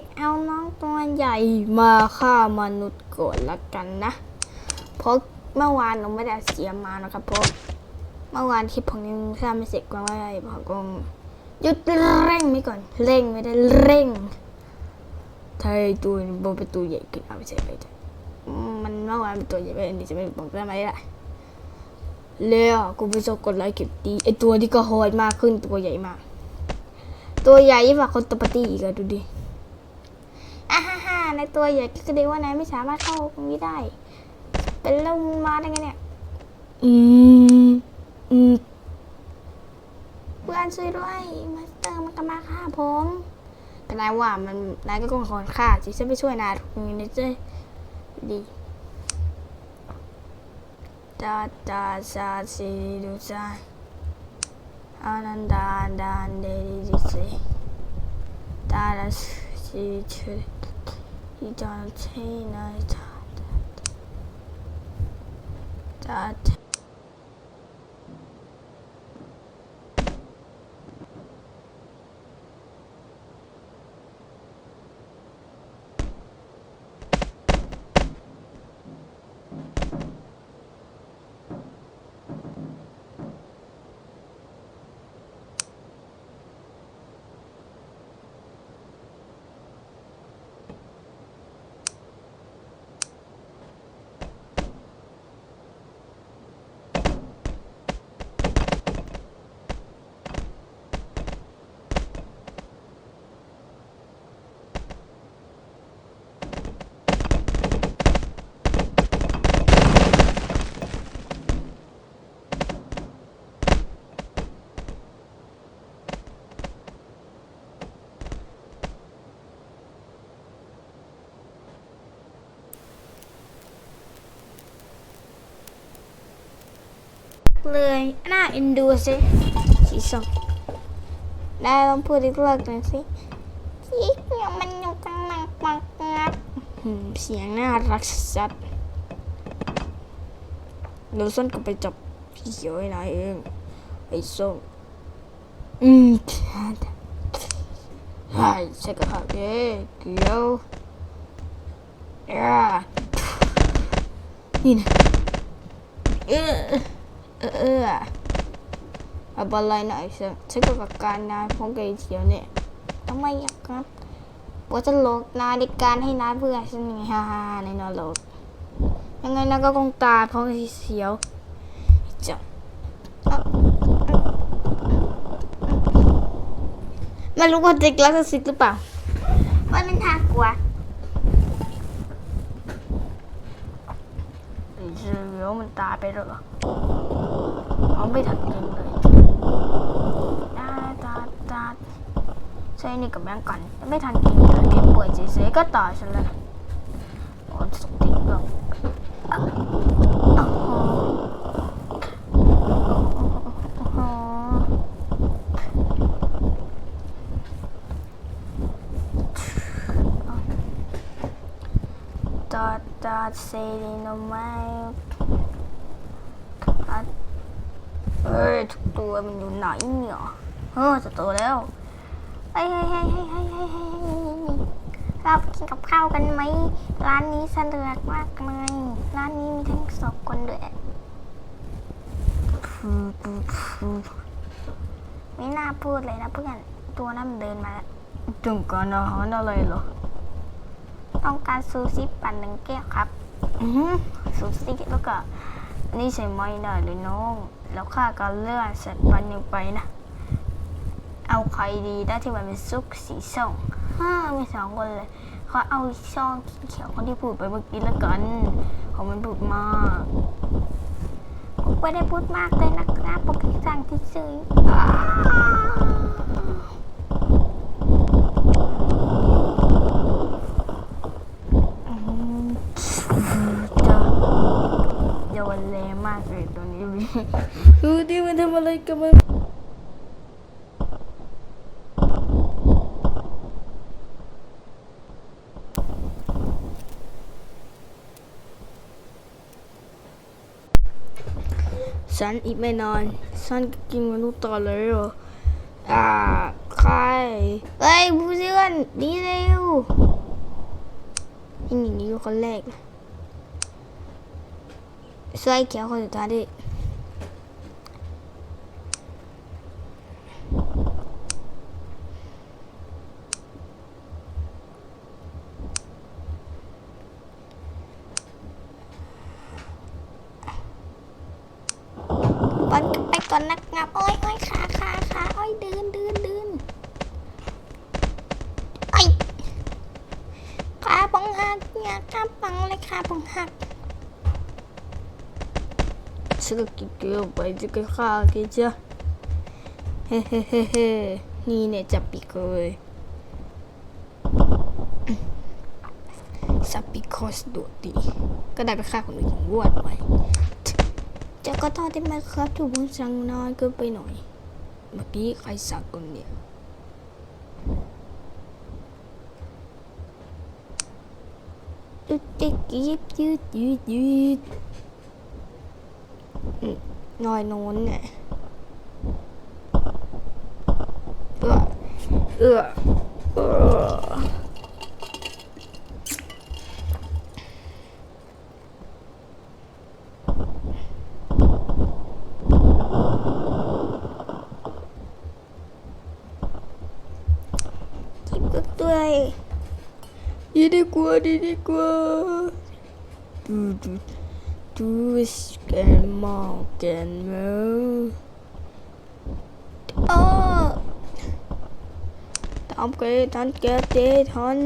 กเอาน้องตัวใหญ่มาฆ่ามนุษย์ก่อนละกันนะ เพราะเมื่อวานหนูไม่ได้เสียมานะครับเพราะเมื่อวานคลิปผมยังสร้างไม่เสร็จก็ไม่ได้ผมก็หยุดเร่งไว้ก่อนเร่งไม่ได้เร่งถ้าไอตัวนี้มันป็นตัวใหญ่ขึ้นเอาไม่ใช่ไปจ้ะอืมมันเมื่อวานเป็นตัวใหญ่ไปอันนี้จะไม่บอกได้ไหมล่ะเร็วกูไปชอบกดไลค์เก็บดีไอตัวที่ก็โหดมากขึ้นตัวใหญ่มาก ตัวใหญ่ยิ่งกว่าคนตปกติอีกอะดูดิ อ่าฮ่าฮ่าในตัวใหญ่ก็แสดงว่านายไม่สามารถเข้าตรงนี้ได้ เป็นเล่มมาได้ไงเนี่ย อืมอืมเพื่อนช่วยด้วยมาสเตอร์มันกำลังฆ่าผมแต่นายว่ามันนายก็คงคนฆ่าสิฉันไปช่วยนายตรงนี้นะเจ้ยดีจาจาซาซีดูซาอานันดาดานเดดิซิตาลา ซีชูอีจอนเทนา เลยน่าเอ็นดูสิสีส้มได้ลองพูดอีกรอบหนึ่งสิที่เนี่มันอยู่กลางหลังปังงับหืมเสียงน่ารักสัสๆเราส้นก็ไปจับพี่เขียวให้นายเองไอ้ส้มอืมใช่ใช่ก็ครับเย้เกียวอ่านี่นะเออ เออเออเอาบอลไลน์หน่อยสิฉันกับการนายพงไกเขียวเนี่ยทำไมอยากครับว่าจะลอกนายในการให้นายเพื่อฉันไงฮ่าฮ่าในนรกยังไงนายก็คงตายเพราะไอ้เขียวจ้ะไม่รู้ว่าเด็กรักสิทธิ์หรือเปล่าว่ามันน่ากลัวไอ้เขียวมันตายไปแล้วเหรอ อาไม่ทันกินเลยตาตาตาใช่นี่กับแบงก์กันไม่ทันกินเลยแค่ป่วยเฉยๆก็ตายฉันแล้วโอ้สุดติเรื่องอะโอ้โหโอ้โหตาตาเซริโนไม เฮ้ยทุกตัวมันอยู่ไหนเนี่ยเฮ้ยจะโตแล้วเฮ้ยเฮ้ยเฮ้ยเฮ้ยเฮ้ยเฮ้ยเฮ้ยเราไปกินกับข้าวกันไหม ร้านนี้สะดวกมากเลย ร้านนี้มีทั้งสองคนด้วยไม่น่าพูดเลยนะเพื่อน ตัวนั้นมันเดินมาแล้วต้องการอาหารอะไรเหรอ ต้องการซูชิปั่นหนึ่งแก้วครับอือหือซูชิแล้วก็ นี่ใช่ไหมได้เลยน้อง แล้วข้าก็เลื่อนเสร็จปันยังไปนะ เอาใครดีได้ที่มันเป็นซุปสีส้มฮ่ามีสองคนเลยเขาเอาช่องเขียวคนที่พูดไปเมื่อกี้แล้วกันเขามันพูดมากผมไม่ได้พูดมากเลยนะครับผมแค่สั่งเฉยๆอ้อาวอืมจ้ะ โยนแรงมากเลยตัวนี้วิดูดิมันทำอะไรกับมันฉันอีกไม่นานฉันกินมนุษย์ต่อเลยเหรอ อ่า ใคร เฮ้ยผู้ช่วยอน ดีเร็วนี่นี่อยู่คนแรกเสื้อไอ้เขียวคนสุ ดท้ายดิบอลไปก่อนนักงับโอ้ยโอ้ยขาขาขาโอ้ยเดินเดินเดินไอ้ยขาปังหักเนี่ยขาปังเลยขาปังหัก 생각할게 요. 마이즈가 가게 자. 헤헤헤 헤. 니네 잡히 글. Sapicos โดดดีก็ได้ไปฆ่าคนอื่นอย่างรวดไว้จะก็ท้อได้ไหมครับถูกผมสั่งน้อยเกินไปหน่อย เมื่อกี้ใครสั่งกันเนี่ยตุ๊ดเด็กยิบยืดยืดยืด อืมน้อยโน้นเนี่ยเออเออเออจิบก็ด้วยดีดีกว่าดีดีกว่าดูดู ดูสแกนมองกันมือโอ้ตามเกทันเกเจทัน